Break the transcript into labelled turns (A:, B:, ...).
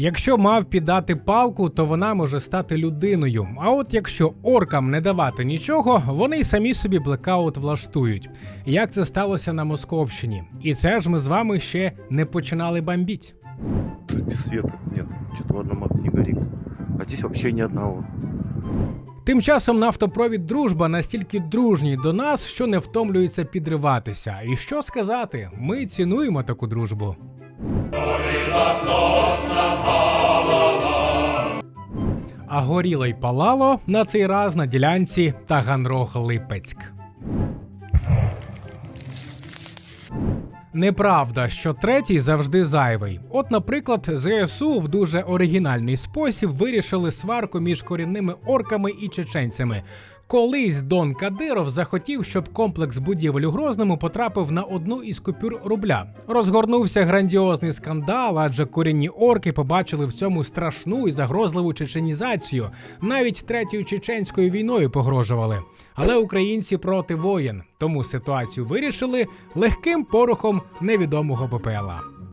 A: Якщо мав піддати палку, то вона може стати людиною. А от якщо оркам не давати нічого, вони й самі собі блекаут влаштують. Як це сталося на Московщині? І це ж ми з вами ще не починали бомбіть.
B: Без света нет, что-то одна мат не горит. А здесь вообще ни одного.
A: Тим часом нафтопровід дружба настільки дружній до нас, що не втомлюється підриватися. І що сказати, ми цінуємо таку дружбу. А горіло й палало на цей раз на ділянці Таганрог-Липецьк. Неправда, що третій завжди зайвий. От, наприклад, ЗСУ в дуже оригінальний спосіб вирішили сварку між корінними орками і чеченцями. Колись Дон Кадиров захотів, щоб комплекс будівель у Грозному потрапив на одну із купюр рубля. Розгорнувся грандіозний скандал, адже корінні орки побачили в цьому страшну і загрозливу чеченізацію. Навіть третьою чеченською війною погрожували. Але українці проти воєн, тому ситуацію вирішили легким порохом невідомого БПЛА.